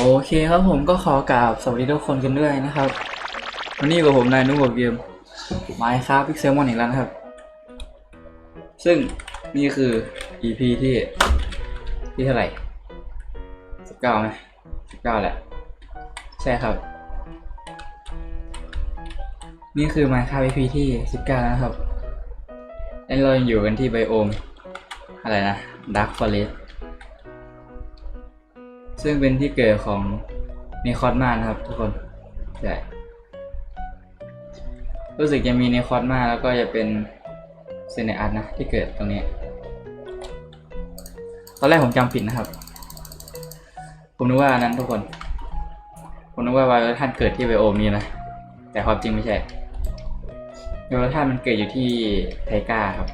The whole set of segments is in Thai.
โอเคครับผมก็ขอกราบสวัสดีทุกคนกันด้วยนะครับ วันนี้กับผมนายนุ่มกับเกมไมค์ครับพิกเซลมอนอีกแล้วนะครับ ซึ่งนี่คือ EP ที่ที่เท่าไหร่สิบเก้าไหมสิบเก้าแหละ ใช่ครับ นี่คือ Minecraft EP ที่สิบเก้านะครับแล้วเรายังอยู่กันที่ไบโอม อะไรนะ Dark Forest ซึ่งเป็นที่เกิดของเนคอสมานะครับ ทุกคนใช่รู้สึกจะมีเนคอสมาแล้วก็จะเป็นเซเนอัสนะที่เกิดตรงนี้ ตอนแรกผมจำผิดนะครับ ผมนึกว่านั้นทุกคน ผมนึกว่าไวโอท่านเกิดที่ไบโอมนี้นะ แต่ความจริงไม่ใช่ไวโอท่านมันเกิดอยู่ที่ไทก้าครับ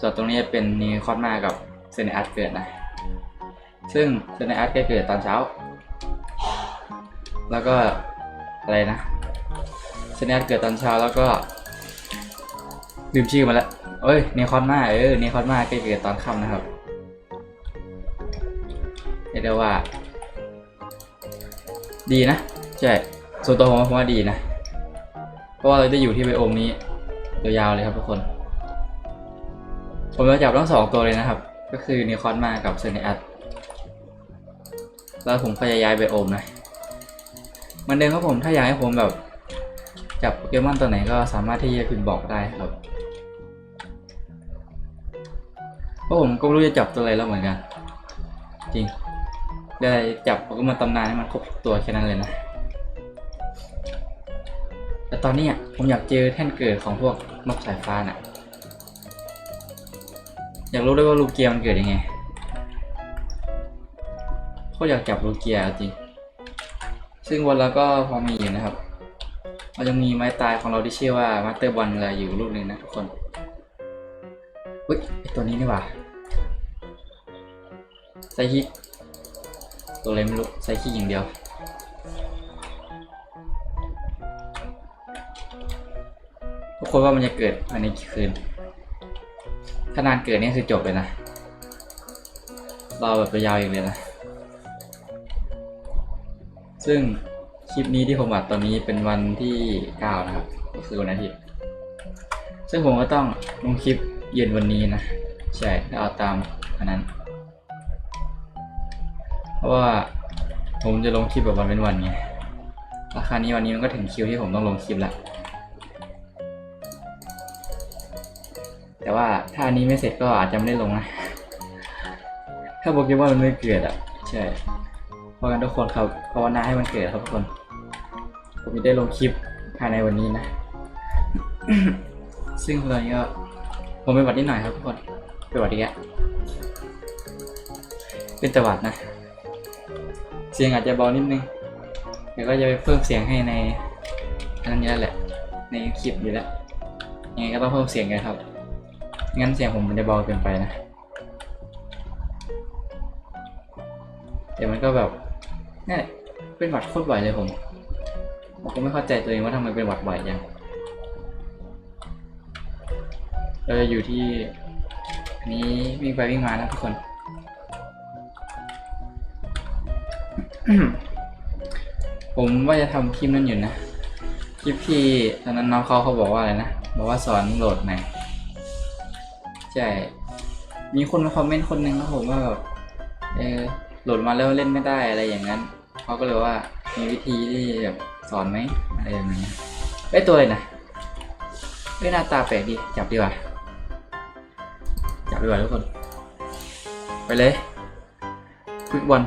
ส่วนตรงนี้จะเป็นเนคอสมากับเซเนอัสเกิดนะ ซึ่งเซนอาร์ตก็เกิดตอนเช้า แล้วก็อะไรนะเซนอาร์เกิดตอนเช้าแล้วก็ลืมชื่อมาแล้วเอ้ยเนคอนมาเออเนคอนมาก็เกิดตอนค่ำนะครับเรียกได้ว่า ดีนะใช่ส่วนตัวผมผมว่าดีนะเพราะว่าเราจะอยู่ที่ไบโอมนี้ยาวๆเลยครับทุกคน ผมจะจับทั้งสองตัวเลยนะครับ ก็คือเนคอนมากับเซนอาร์ต แล้วผมก็จะย้ายไปโอมนะเหมือนเดิมครับผมถ้าอยากให้ผมแบบจับโปเกมอนตัวไหนก็สามารถที่จะพิมพ์บอกได้ครับเพราะผมก็ไม่รู้จะจับตัวอะไรแล้วเหมือนกัน จริงได้จับโปเกมอนตำนานให้มันครบตัวแค่นั้นเลยนะ แต่ตอนนี้ผมอยากเจอแท่นเกิดของพวกนกสายฟ้าน่ะ อยากรู้ด้วยว่าลูกเกียมันเกิดยังไง ก็อยากจับลูเกียจริง ซึ่งวันเราก็พอมีอยู่นะครับ เรายังมีไม้ตายของเราที่ชื่อว่ามาสเตอร์บอลอะไรอยู่ลูกหนึ่งนะทุกคนอุ้ยไอตัวนี้นี่หว่าไซคิกตัวอะไรไม่รู้ไซคิกอย่างเดียวทุกคนว่ามันจะเกิดภายในกี่คืน ถ้านานเกิดนี่คือจบเลยนะ รอแบบยาวๆอีกเลยนะ ซึ่งคลิปนี้ที่ผมอัดตอนนี้เป็นวันที่ 9 นะครับ ก็คือวันอาทิตย์ ซึ่งผมก็ต้องลงคลิปเย็นวันนี้นะ ใช่ถ้าเอาตามอันนั้น เพราะว่าผมจะลงคลิปแบบวันเป็นวันไงราคานี้วันนี้มันก็ถึงคิวที่ผมต้องลงคลิปแล้วแต่ว่าถ้าอันนี้ไม่เสร็จก็อาจจะไม่ได้ลงนะ ถ้าโปเกมอนมันไม่เกิดอะ ใช่ พราะงั้นทุกคนครับภาวนาให้มันเกิดครับทุกคน ผมจะได้ลงคลิปภายในวันนี้นะ ซึ่งตอนนี้ก็ผมเป็นหวัดนิดหน่อยครับทุกคนเป็นหวัดอีกแล้วเป็นตวัดนะ เสียงอาจจะเบานิดนึงแต่ก็จะไปเพิ่มเสียงให้ในอันนั้นนี่แหละ ในคลิปอยู่แล้วยังไงก็ต้องเพิ่มเสียงกันครับ งั้นเสียงผมมันจะเบาเกินไปนะแต่มันก็แบบ เนี่ยเป็นหวัดโคตรบ่อยเลยผมผมก็ไม่เข้าใจตัวเองว่าทำไมเป็นหวัดบ่อยจังเราจะอยู่ที่อันนี้วิ่งไปวิ่งมานะทุกคน ผมว่าจะทำคลิปนั้นอยู่นะ คลิปที่ตอนนั้นน้องเขาเขาบอกว่าอะไรนะ บอกว่าสอนโหลดใหม่ใช่ มีคนมาคอมเมนต์คนหนึ่งนะผมว่าแบบเออ โหลดมาแล้วเล่นไม่ได้อะไรอย่างนั้นเขาก็เลยว่ามีวิธีที่แบบสอนไหมอะไรอย่างเงี้ยไอยตัวอะไรนะเอ้หน้าตาแปลกดีจับดีกว่าจับดีกว่าทุกคน ไปเลยควิกบอล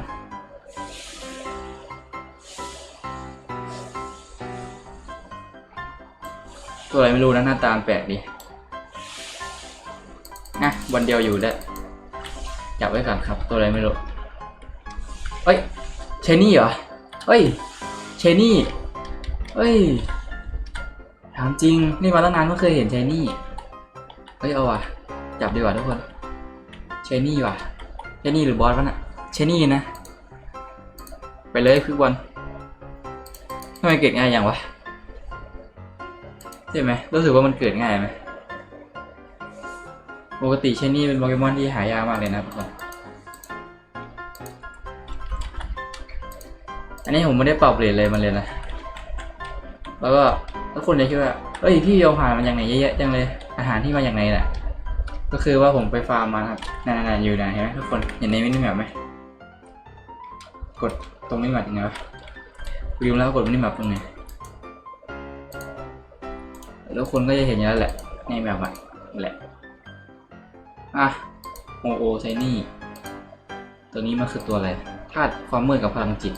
ตัวอะไรไม่รู้นะหน้าตาแปลกดีนะบอลเดียวอยู่แล้วจับไว้ก่อนครับ ตัวอะไรไม่รู้ เอ้ยเชนี่เหรอเอ้ยเชนี่เอ้ยถามจริงนี่มาตั้งนานไม่เคยเห็นเชนี่เฮ้ยเอาว่ะจับดีกว่าทุกคนเชนี่ว่ะเชนี่หรือบอสวะน่ะเชนี่นะ ไปเลยคือบอลทำไมเกิดง่ายอย่างวะใช่ไหมรู้สึกว่ามันเกิดง่ายไหมปกติเชนี่เป็นโปเกมอนที่หายากมากเลยนะทุกคน นนี้ผมไม่ได้ปรับเรทเลยมันเลยนะ แล้วก็ทุกคนจะคิดว่าเอ้ยพี่เอาอาหารมาจากไหนเยอะแยะจังเลย อาหารที่มาจากไหนน่ะก็คือว่าผมไปฟาร์มมาครับนั่นๆอยู่นะเห็นไหมทุกคนเห็นในมินิแมปไหมกดตรงมินิแมปยังไงวะลืมแล้วกดมินิแมปตรงไหนแล้วคนก็จะเห็นอย่างนั้นแหละ ในแมปอะแหละอะโอโอไซนี่ ตัวนี้มันคือตัวอะไรธาตุความมืดกับพลังจิต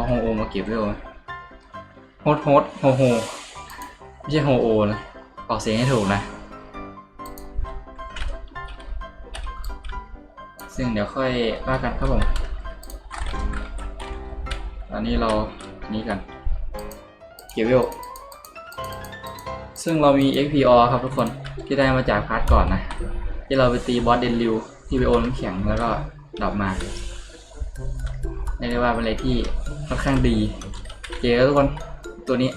เอาโฮโอมาเก็บไว้ก่อโฮดโฮดโฮโฮไม่ใช่โฮโอนะออกเสียงให้ถูกนะ ซึ่งเดี๋ยวค่อยว่ากันครับผมตอนนี้เรานี้กันเก็บเวลซึ่งเรามี XPR ครับทุกคนที่ได้มาจากพาร์ทก่อนนะ ที่เราไปตีบอสเดนริวที่ไปโอนน้ำแข็งแล้วก็ดรอปมาเรียกได้ว่าเป็นอะไรที่ ค่อนข้างดีเจอทุกคนตัวนี้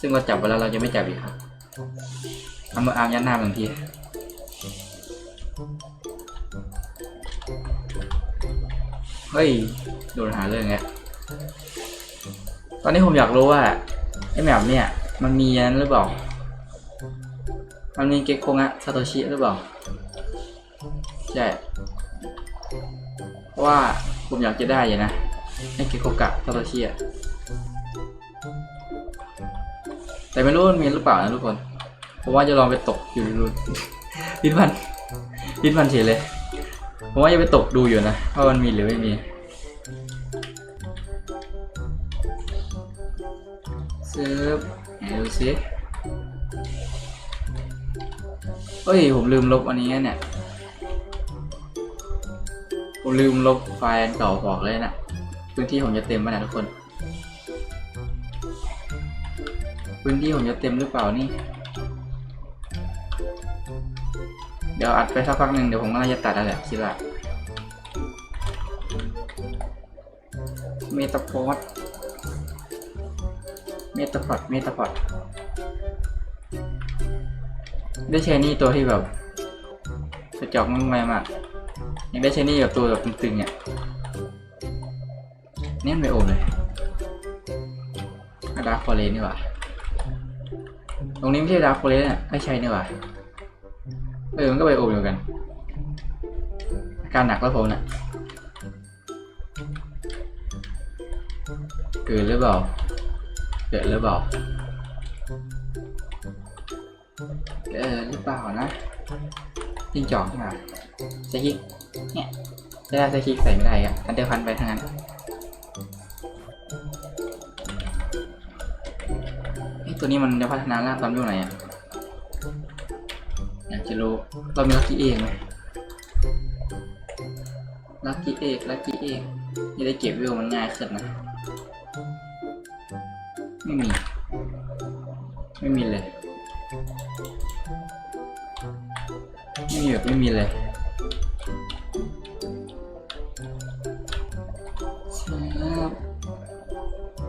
ซึ่งเราจับไปแล้วเราจะไม่จับอีกครับเอามืออาร์มยัดหน้าหนึ่งทีเฮ้ยโดนหาเรื่องแล้วตอนนี้ผมอยากรู้ว่าไอ้แบบเนี่ย มันมีนั้นหรือเปล่า มันมีเก็กโกงะซาโตชิหรือเปล่าใช่เพราะว่าผมอยากจะได้อยู่นะ ไอ้เกโกกะซาโตชิอะแต่ไม่รู้มันมีหรือเปล่านะทุกคนผมว่าจะลองไปตกอยู่ดูลิ้นพันลิ้นพันเฉยเลยผมว่าจะไปตกดูอยู่นะว่ามันมีหรือไม่มีซื้อดูซิเฮ้ยผมลืมลบอันนี้เนี่ย ผมลืมลบไฟล์เก่าบอกเลยนะ พื้นที่ผมจะเต็มไหมนะทุกคน พื้นที่ผมจะเต็มหรือเปล่านี่ เดี๋ยวอัดไปสักพักหนึ่งเดี๋ยวผมก็น่าจะตัดแล้วแหละคิดว่าเมตาพอดเมตาพอดเมตาพอดได้ใช้นี่ตัวที่แบบกระจอกมากมายมากยังได้ใช้นี่แบบตัวแบบตึงๆเนี่ย นี่ยไม่โอมเลยดาร์คฟอเรนนี่หว่า ตรงนี้ไม่ใช่ดาร์คฟอเรนอะไม่ใช่นี่หว่า เออ มันก็ไปโอมอยู่กัน อาการหนักแล้วผมน่ะเกิดหรือเปล่าเกิดหรือเปล่าเกิดหรือเปล่านะจิงจอกใช่ไหมใส่คิกเนี่ยได้ใส่คิกใส่ไม่ได้อะอันเดอร์พันไปทั้งนั้น ตัวนี้มันจะพัฒนาล่าตามอยู่ไหนอะอยากจะรู้เรามีลัคกี้เอกไหมลัคกี้เอกลัคกี้เอกจะได้เก็บวิวมันง่ายขึ้นนะ ไม่มี ไม่มีเลย ไม่มีแบบไม่มีเลยครับ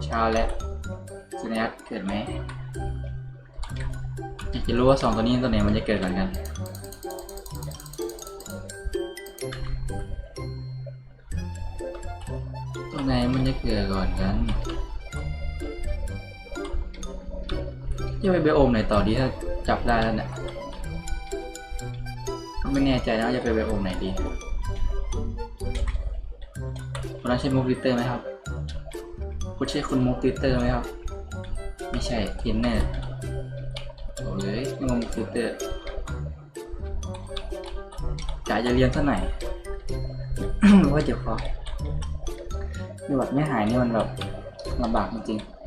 เช้าแล้ว จะรู้ว่าสองตัวนี้ตัวไหนมันจะเกิดก่อนกันตัวไหนมันจะเกิดก่อนกันจะไปไบโอมไหนต่อดีถ้าจับได้แล้วเนี่ยก็ไม่แน่ใจนะว่าจะไปไบโอมไหนดีคนนั้นใช่มูฟลิเตอร์ไหมครับคุณใช่คุณมูฟลิเตอร์ไหมครับ ไม่ใช่เทนเนอร์ งงฟิลเตอร์กะจะเรียนสักหน่อยว่าเจ็บคอนี่แบบไม่หายนี่มันแบบลำบากจริงๆ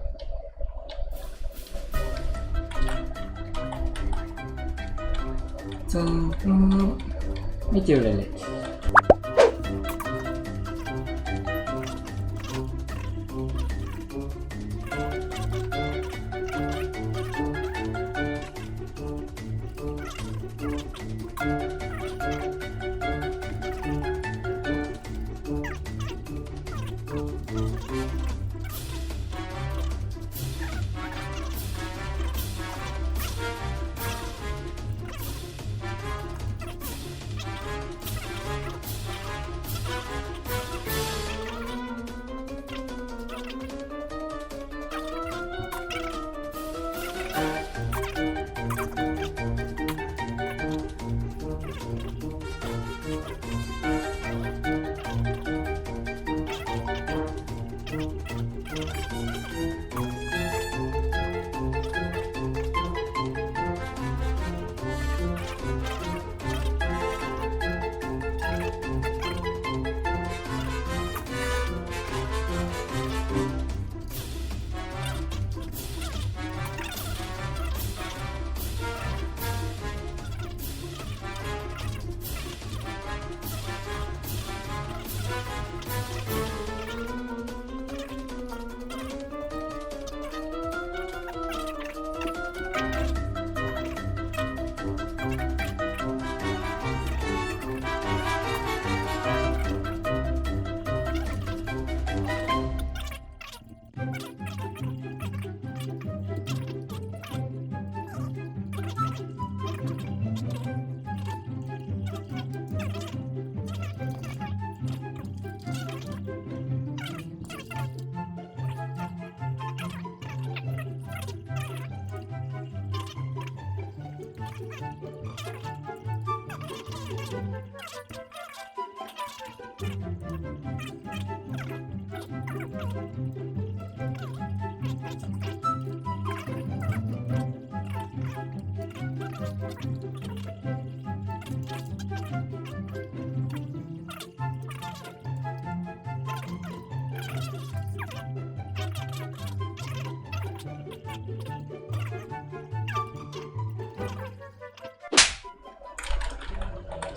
ซึ่งไม่เจอเลยเลย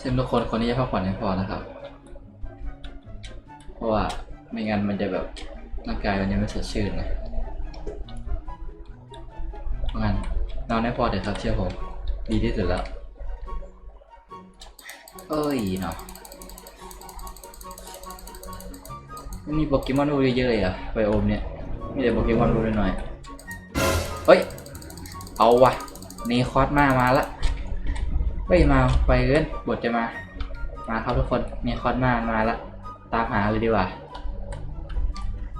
ซึ่งทุกคนคนที่จะพักผ่อนให้พอนะครับ เพราะว่าไม่งั้นมันจะแบบร่างกายมันยังไม่สดชื่นนะเพราะงั้นนอนให้พอเถอะครับเชื่อผม ดีที่สุดแล้ว เอ้ยเนาะมันมีโปเกมอนรูเยอะๆเลยอะไบโอมเนี่ยมีแต่โปเกมอนรูหน่อยๆเฮ้ย เอาวะเนคอสมามาละ เฮ้ยมาไปเกินบทจะมา มาครับทุกคนเนคอนมามาละตามหาเลยดีกว่า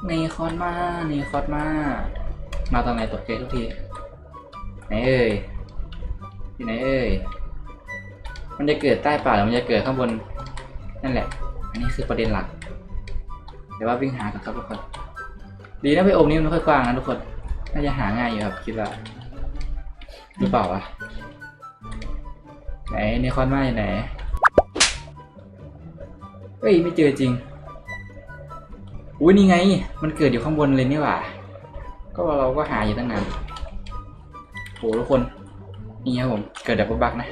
เนคอนมาเนคอนมา มาตอนไหนตกใจทุกทีไหนเอ่ยที่ไหนเอ่ยมันจะเกิดใต้ป่าหรือมันจะเกิดข้างบนนั่นแหละ อันนี้คือประเด็นหลักเดี๋ยวว่าวิ่งหากันครับทุกคน ดีนะไปโอมนี่มันค่อยกว้างนะทุกคนน่าจะหาง่ายอยู่ครับคิดว่าหรือเปล่าวะ ไหนในคอนมาอยู่ไหน เฮ้ย ไม่เจอจริง อุ้ยนี่ไง มันเกิดอยู่ข้างบนเลยนี่หว่า ก็เราก็หาอยู่ตั้งนานโหทุกคน นี่ครับผม เกิดดับเบิลบักนะ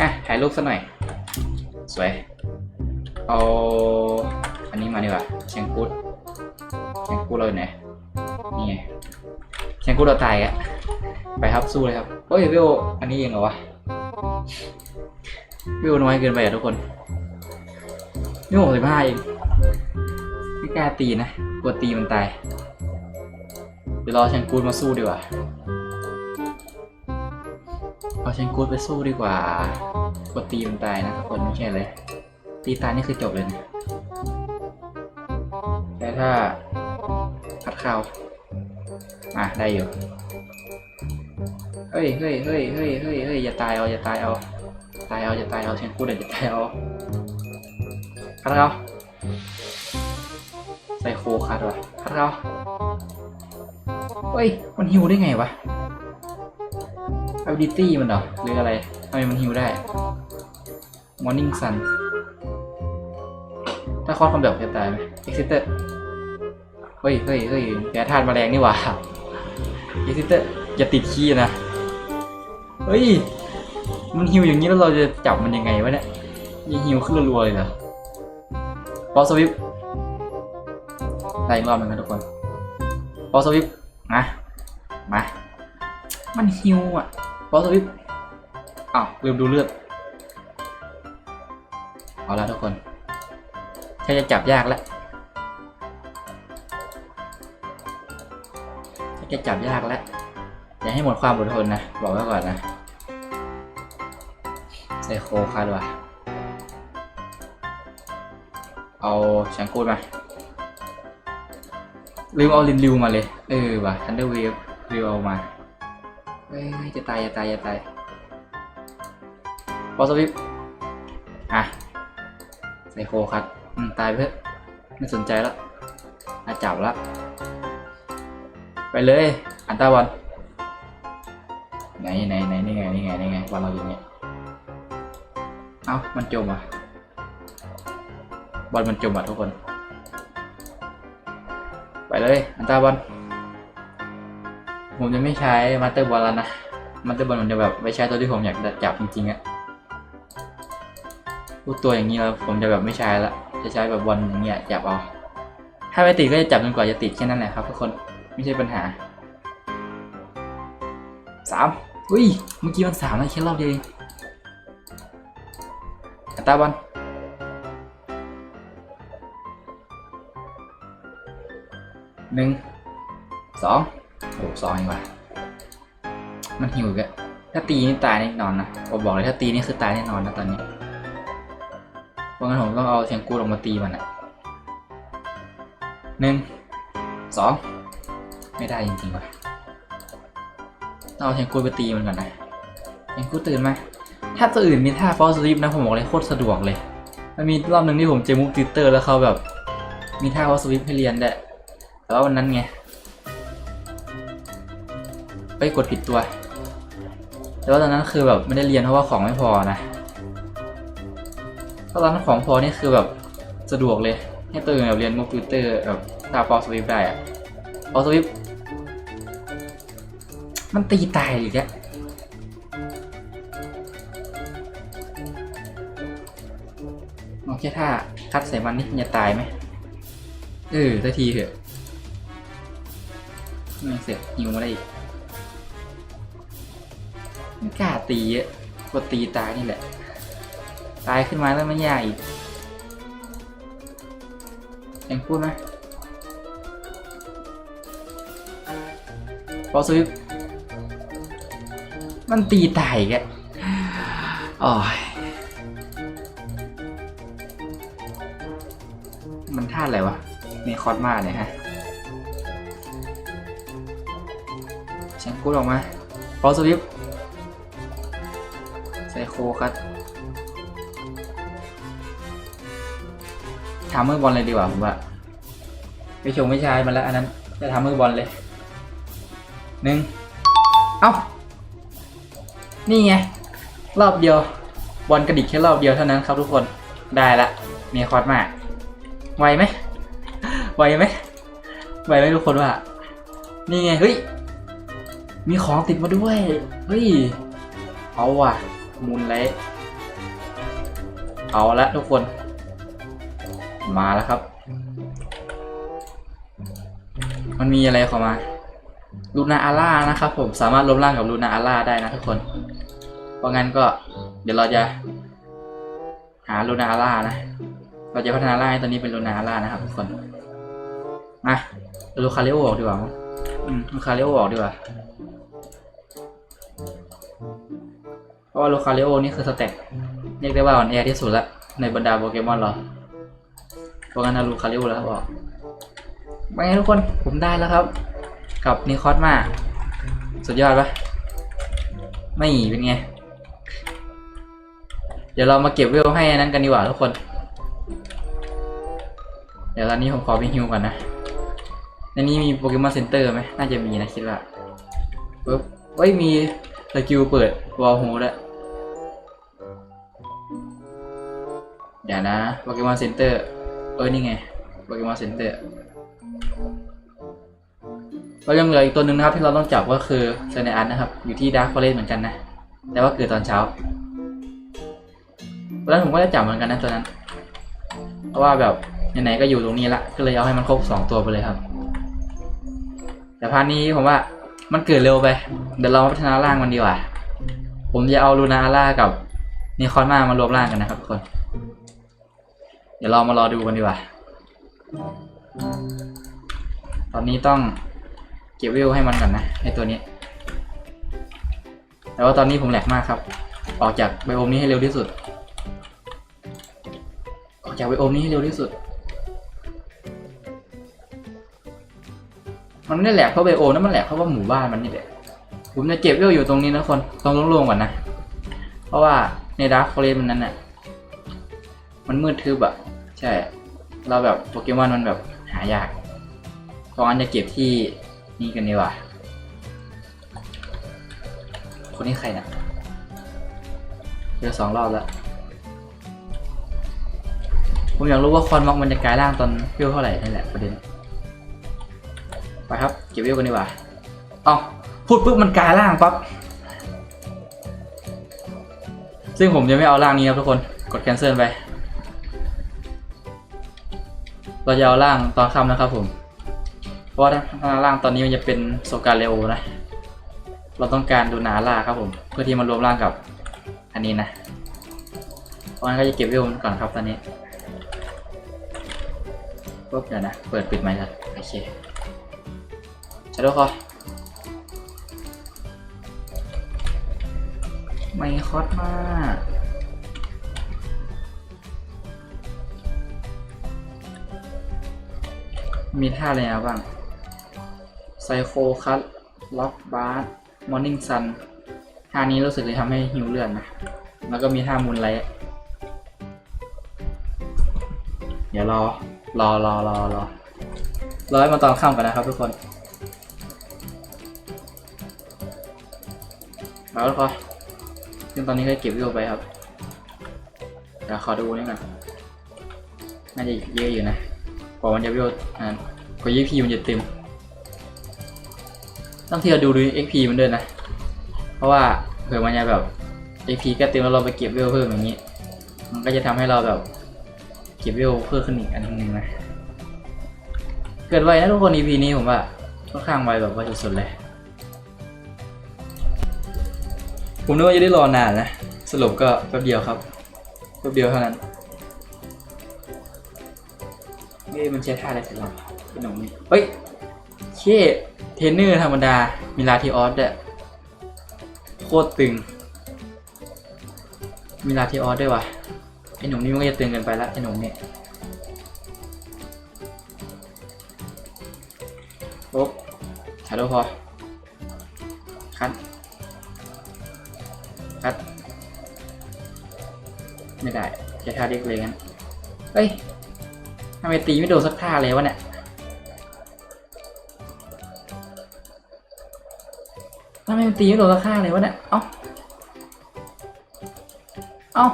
อะ ถ่ายรูปซะหน่อย สวย เอาอันนี้มาดีกว่าเชียงกูดเชียงกูดเราอยู่ไหน นี่ไงเชียงกูดเราตายอะไปครับสู้เลยครับ เฮ้ยวิวอันนี้เองเหรอวะ วิวน้อยเกินไปอะทุกคนนี่หกสิบห้าเองไม่กล้าตีนะกลัวตีมันตายเดี๋ยวรอเชนกูดมาสู้ดีกว่าเอาเชนกูดไปสู้ดีกว่ากลัวตีมันตายนะทุกคนไม่ใช่เลย ตีตายนี่คือจบเลยนะแต่ถ้าพัดเข้าอะได้อยู่ ฮ้ยเฮ้ยเฮ้ยเฮ้ยเฮ้ยเฮ้ยอย่าตายเอาอย่าตายเอาตายเอาจะตายเอาเชนกูเดี๋ยวจะตายเอาคัดเอาใส่โคคัดวะคัดเอาเฮ้ยมันฮิวได้ไงวะ ability มันเหรอหรืออะไรทำไมมันฮิวได้ morning sun ถ้าคอดคำเดียวจะตายไหม exister เฮ้ยเฮ้ยเฮ้ยแพ้ธาตุแมลงนี่หว่า exister อย่าติดขี้นะ เฮ้ย มันฮิวอย่างนี้แล้วเราจะจับมันยังไงวะเนี่ยยังฮิวขึ้นรัวๆเลยเหรอปอสวิปได้อีกรอบหนึงนะทุกคนปอสวิปมามา มันฮิวอะปอสวิปอ้าวลืมดูเลือดเอาละทุกคนแค่จะจับยากแล้วแค่จะจับยากแล้วอย่าให้หมดความอดทนนะ บอกไว้ก่อนนะ ไซโคคัดว่ะ เอาแชงกูดมาลืมเอาลินริวมาเลย เออว่ะทันเดอร์เวฟริวเอามาเฮ้ยจะตายจะตายจะตายบอสวิปอะไซโคคัดอืมตายเพื่อไม่สนใจแล้วอาจับแล้วไปเลย อันตาบอลไหนไหนไหนนี่ไงนี่ไงนี่ไงบอลเราอยู่เนี่ย เอ้ามันจมอะ บอลมันจมอะทุกคน ไปเลย อันตาบอล ผมจะไม่ใช้มาสเตอร์บอลแล้วนะ มาสเตอร์บอลมันจะแบบไม่ใช้ตัวที่ผมอยากจับจริงๆอะพูดตัวอย่างนี้แล้วผมจะแบบไม่ใช้ละ จะใช้แบบบอลอย่างเงี้ยจับเอาถ้าไม่ติดก็จะจับจนกว่าจะติดแค่นั้นแหละครับทุกคน ไม่ใช่ปัญหาสามอุ้ย เมื่อกี้มันสามแล้วแค่รอบเดียว เองอัตาบอลหนึ่งสองโอ้สองเองว่ะมันหิวอีกอะถ้าตีนี่ตายแน่นอนนะผมบอกเลยถ้าตีนี่คือตายแน่นอนนะตอนนี้เพราะงั้นผมต้องเอาเชียงกูลงมาตีมันอะหนึ่งสองไม่ได้จริงๆว่ะต้องเอาเชียงกูไปตีมันก่อนนะเชียงกูตื่นไหม ถ้าตัวอื่นมีท่าฟอสลิปนะผมบอกเลยโคตรสะดวกเลย มันมีรอบหนึ่งที่ผมเจอมุกติเตอร์แล้วเขาแบบ มีท่าฟอสลิปให้เรียนได้แต่ว่าวันนั้นไงไปกดผิดตัว แต่ว่าตอนนั้นคือแบบไม่ได้เรียนเพราะว่าของไม่พอนะถ้าร้นของพอนี่คือแบบสะดวกเลย ให้ตัวอื่นแบบเรียนมุกติเตอร์แบบตาฟอสวิฟได้อะฟอสวิฟมันตีตายอีกแล้ว โอเคถ้าคัดใส่มันนี่มันจะตายไหมเออสักทีเถอะไม่เสร็จหิวมาได้อีกไม่กล้าตีเยอะกดตีตายนี่แหละ ตายขึ้นมาแล้วไม่ยากอีกยังพูดไหมพอซื้อมันตีตายแกอ๋อ อสมาเนี่ยฮะฉันกูออกมาพอสวิฟไซโคคัตทำมือบอลเลยดีกว่าผมว่าไปชงไม่ใชายมาแล้วอันนั้นจะทำมือบอลเลยหนึ่งเอ้า นี่ไง รอบเดียว บอลกระดิกแค่รอบเดียวเท่านั้นครับทุกคนได้ละเมียคอร์สมากไวไหม ไหวไหมไหวไหมทุกคนว่านี่ไงเฮ้ยมีของติดมาด้วยเฮ้ยเอาว่ะมุนเลเอาละทุกคน มาแล้วครับ มันมีอะไรเข้ามาลูนาอาร่านะครับผมสามารถรวมร่างกับลูนาอาร่าได้นะทุกคน เพราะงั้นก็เดี๋ยวเราจะ หาลูนาอาร่านะ เราจะพัฒนาร่างให้ตัวนี้เป็นลูนาอาร่านะครับทุกคน มาลูคาเรโอออกดีกว่าอืมลูคาเรโอออกดีกว่า เพราะว่าลูคาเรโอนี่คือสเต็ปเรียกได้ว่าอ่อนแอที่สุดละในบรรดาโปเกมอนเราเพราะงั้นนารูคาริโอแล้วบอกไม่ทุกคนผมได้แล้วครับ กับนิคอสมา สุดยอดปะไม่เป็นไง เดี๋ยวเรามาเก็บเวลให้อันนั้นกันดีกว่าทุกคน เดี๋ยวตอนนี้ผมขอไปฮิวก่อนนะ ในนี้มีโปเกมอนเซ็นเตอร์ไหมน่าจะมีนะคิดว่าปึ๊บเฮ้ยมีสกิลเปิดวอลฮูด้วยเดี๋ยวนะโปเกมอนเซ็นเตอร์เออนี่ไงโปเกมอนเซ็นเตอร์เรายังเหลืออีกตัวหนึ่งนะครับที่เราต้องจับก็คือเซเนอันนะครับ อยู่ที่ดาร์คฟอเรสเหมือนกันนะ แต่ว่าเกิดตอนเช้าตอนนั้นผมก็ได้จับเหมือนกันนะตัวนั้น เพราะว่าแบบไหนๆก็อยู่ตรงนี้ละก็เลยเอาให้มันครบสองตัวไปเลยครับ แต่พาร์ทนี้ผมว่ามันเกิดเร็วไป เดี๋ยวเราพัฒนาร่างมันดีกว่า ผมจะเอาลูนาอาร่ากับนิคอนมามารวมร่างกันนะครับทุกคน เดี๋ยวเรามารอดูกันดีกว่า ตอนนี้ต้องเก็บวิวให้มันก่อนนะไอตัวนี้ แต่ว่าตอนนี้ผมแหลกมากครับ ออกจากไบโอมนี้ให้เร็วที่สุด ออกจากไบโอมนี้ให้เร็วที่สุด มันไม่ได้แหลกเพราะไบโอนะมันแหลกเพราะว่าหมู่บ้านมันนี่แหละผมจะเก็บวิวอยู่ตรงนี้นะคนตรงโล่งๆก่อนนะ เพราะว่าในดาร์คฟอเรสมันนั้นน่ะ มันมืดทึบอะใช่ เราแบบโปเกมอนมันแบบหายาก เพราะงั้นจะเก็บที่นี่กันดีกว่า คนนี้ใครนะเจอสองรอบแล้ว ผมอยากรู้ว่าคอนม็อกมันจะกลายร่างตอนวิวเท่าไหร่นี่แหละประเด็น ไปครับ เก็บวิวกันดีกว่าอ๋อพูดปุ๊บมันกลายร่างปั๊บ ซึ่งผมจะไม่เอาร่างนี้ครับทุกคน กด cancel ไป เราจะเอาล่างตอนค่ำนะครับผม เพราะว่าข้างล่างตอนนี้มันจะเป็นโซกาเลโอนะ เราต้องการดูนาล่าครับผม เพื่อที่มารวมร่างกับอันนี้นะ เพราะงั้นก็จะเก็บวิวมันก่อนครับตอนนี้ปุ๊บเดี๋ยวนะ เปิดปิดไหมครับโอเค ชาโดคอไม่คอสมากมีท่าอะไรนะบ้างไซโคคัตล็อกบาร์มอร์นิ่งซันท่านี้รู้สึกจะทำให้หิวเลือดนะ แล้วก็มีท่ามูลไลท์เดี๋ยวรอ รอรอรอรอรอให้มาตอนค่ำกันนะครับทุกคน มาแล้วพอซึ่งตอนนี้ก็เก็บวิวไปครับเดี๋ยวขอดูนี่ก่อนน่าจะเยอะอยู่นะกว่ามันจะวิวอ่ากว่า XP มันจะเต็มต้องที่เราดูดู XP มันด้วยนะ เพราะว่าเผื่อมันจะแบบ XP ก็เต็มแล้วเราไปเก็บวิวเพิ่มอย่างนี้ มันก็จะทำให้เราแบบเก็บวิวเพิ่มขึ้นอีกอันหนึงนะเกิดไวนะทุกคน EP นี้ผมว่าค่อนข้างไวแบบว่าสุดๆเลย ผมนึกว่าจะได้รอนานนะ สรุปก็แป๊บเดียวครับแป๊บเดียวเท่านั้นเฮ้ยมันใช้ท่าอะไรกันล่ะขนมนี่เฮ้ยเช่เทนเนอร์ธรรมดา มีลาทีออสด้วยโคตรตึง มีลาทีออสด้วยว่ะไอหนุ่มนี่มันก็จะตึงเกินไปละไอหนุ่มเนี่ยโอ๊บชาโดว์พอคัดคัด ไม่ได้ใช้ท่าเด็กเลยงั้นเฮ้ยทำไมตีไม่โดนสักท่าเลยวะเนี่ยทำไมตีไม่โดนสักท่าเลยวะเนี่ยเอ้าเอ้า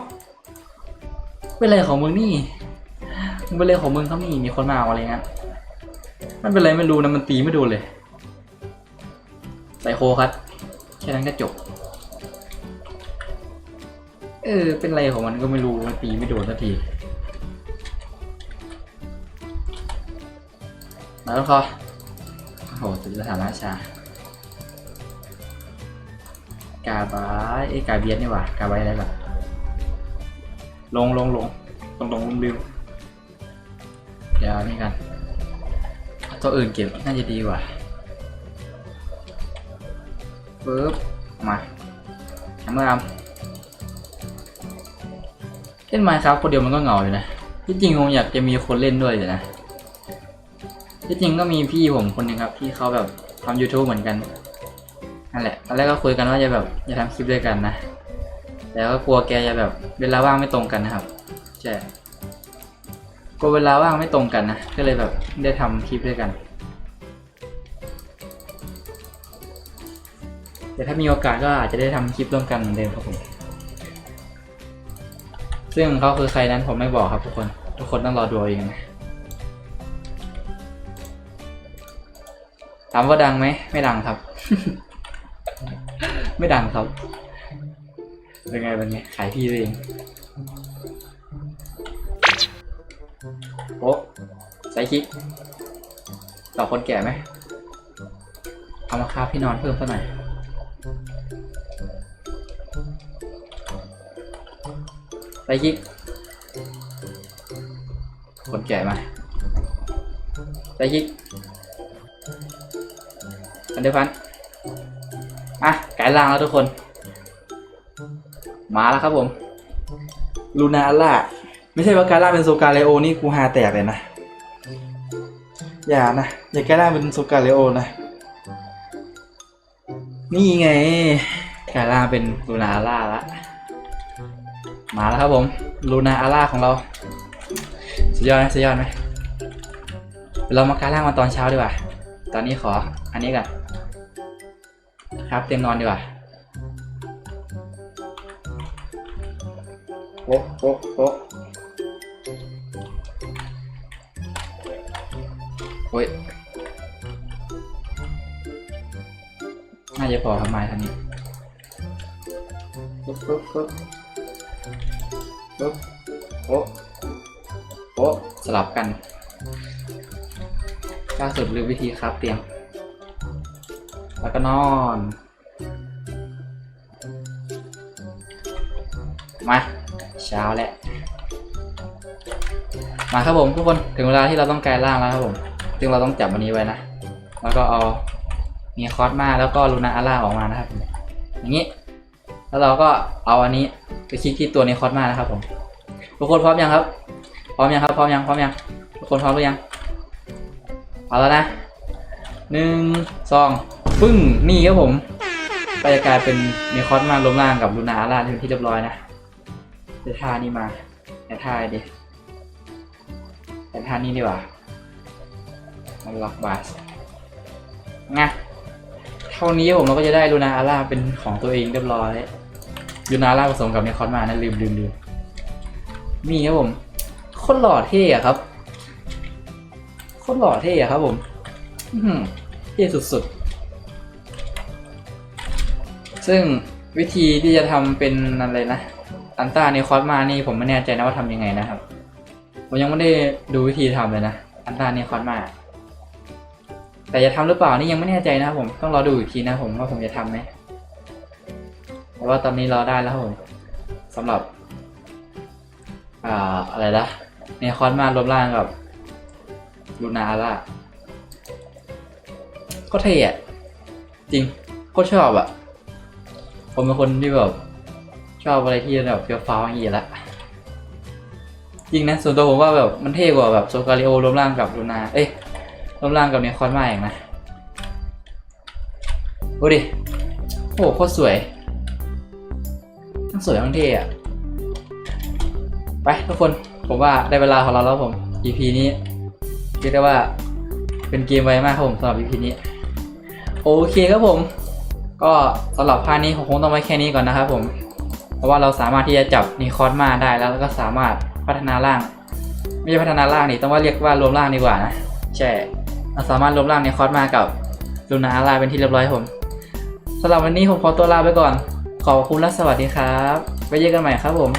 เป็นไรของมึงนี่มึงเป็นไรของมึงเขานี่มีคนมาเอาอะไรเงี้ยมันเป็นไรไม่รู้นะมันตีไม่โดนเลยไซโคครับแค่นั้นก็จบ เออ เป็นไรของมันก็ไม่รู้มันตีไม่โดนสักทีมาแล้วคอโอ้โหถึงสถานะชากาบายเอ้กาเบียนนี่หว่ากาบายอะไรล่ะลงลงลงลงลงลืมลืมเดี๋ยวนี่กัน ตัวอื่นเก็บน่าจะดีกว่าปึ๊บมาทำเมื่อรำ เล่นไมค์ครับคนเดียวมันก็เหงาอยู่นะที่จริงผมอยากจะมีคนเล่นด้วยแต่นะที่จริงก็มีพี่ผมคนหนึ่งครับที่เขาแบบทำ YouTube เหมือนกันนั่นแหละตอนแรกก็คุยกันว่าจะแบบจะทำคลิปด้วยกันนะแล้วก็กลัวแกจะแบบ เวลาว่างไม่ตรงกันนะครับใช่กลัวเวลาว่างไม่ตรงกันนะก็เลยแบบได้ทำคลิปด้วยกันแต่ถ้ามีโอกาสก็อาจจะได้ทำคลิปร่วมกันเหมือนเดิมครับผม ซึ่งเขาคือใครนั้นผมไม่บอกครับทุกคน ทุกคนต้องรอดูเองนะถามว่าดังไหมไม่ดังครับ ไม่ดังครับเป็นไงเป็นไงขายพี่เองโอ้ใส่คลิกต่อคนแก่ไหมเอามาคาบพี่นอนเพิ่มสักหน่อย ใส่คลิกคนแก่มาใส่คลิกอันเดียวพันอะไกายล่างแล้วทุกคน มาแล้วครับผมลูนาล่าไม่ใช่ว่ากายล่างเป็นโซกาเลโอนี่กูฮาแตกเลยนะ อย่านะ อย่ากายล่างเป็นโซกาเลโอนะ นี่ไงกายล่างเป็นลูนาล่าละ มาแล้วครับผมลูนาอาร่าของเราสุดยอดไหมสุดยอดไหมเรามากายล่างมาตอนเช้าดีกว่า ตอนนี้ขออันนี้ก่อนครับเตียงนอนดีกว่าโอ๊ะโอ๊ะโอ๊ะโอ้ยน่าจะพอทำไมท่านี้ปึ๊บปึ๊บปึ๊บ ปึ๊บโอ๊ะโอ๊ะสลับกันล่าสุดลืมวิธีครับเตียง แล้วก็นอน มาเช้าแล้วมาครับผมทุกคนถึงเวลาที่เราต้องกลายร่างแล้วครับผมซึ่งเราต้องจับวันนี้ไว้นะ แล้วก็เอามีคอสมาแล้วก็ลูนาอาร่าออกมานะครับผมอย่างนี้ แล้วเราก็เอาอันนี้ ไปคลิกที่ตัวในคอสมานะครับผมทุกคนพร้อมยังครับ พร้อมยังครับ พร้อมยัง พร้อมยัง ทุกคนพร้อมหรือยัง เอาแล้วนะหนึ่งสองปึ้ง นี่ครับผม ก็จะกลายเป็นเนคอสมาล้มล่างกับลูนาอาร่าที่เป็นที่เรียบร้อยนะเดี๋ยวท่านี้มาเดี๋ยวท่าดิเดี๋ยวท่านี้ดีกว่ามันล็อกบาสงะเท่านี้ผมเราก็จะได้ลูนาอาร่าเป็นของตัวเองเรียบร้อย ลูนาอาร่าผสมกับเนคอสมานะลืมลืมลืมนี่ครับผมโคตรหล่อเท่อะครับโคตรหล่อเท่อะครับผมเท่สุดๆ ซึ่งวิธีที่จะทำเป็นอะไรนะอันต้าในคอสมานี่ผมไม่แน่ใจนะว่าทำยังไงนะครับ ผมยังไม่ได้ดูวิธีทำเลยนะอันต้าในคอสมา แต่จะทำหรือเปล่านี่ยังไม่แน่ใจนะครับผมต้องรอดูอีกทีนะผมว่าผมจะทำไหม แต่ว่าตอนนี้เราได้แล้วผมสำหรับ อ่าอะไรนะในคอสมารวมร่างกับลูนาอาร่าก็เท่อะจริงโคตรชอบอะผมเป็นคนที่แบบชอบอะไรที่แบบเฟี้ยวฟ้าวอย่างนี้ละจริงนะส่วนตัวผมว่าแบบมันเท่กว่าแบบโซกาลิโอรวมร่างกับลูนา เอ้ยรวมร่างกับเนคอนมาอย่างนะดูดิโอ้โหโคตรสวย ทั้งสวยทั้งเท่อะไปทุกคนผมว่าได้เวลาของเราแล้วผม EP นี้เรียกได้ว่าเป็นเกมไวมากครับผมสำหรับ EP นี้ โอเคครับผม ก็สำหรับพาร์ทนี้ผมคงต้องไว้แค่นี้ก่อนนะครับผม เพราะว่าเราสามารถที่จะจับนีคอสมาได้แล้วแล้วก็สามารถพัฒนาร่าง ไม่ใช่พัฒนาร่างนี่ต้องว่าเรียกว่ารวมร่างดีกว่านะใช่เราสามารถรวมร่างนีคอสมากับลูนาอาราเป็นที่เรียบร้อยผมสำหรับวันนี้ผมขอตัวลาไปก่อน ขอบคุณและสวัสดีครับไว้เจอกันใหม่ครับผม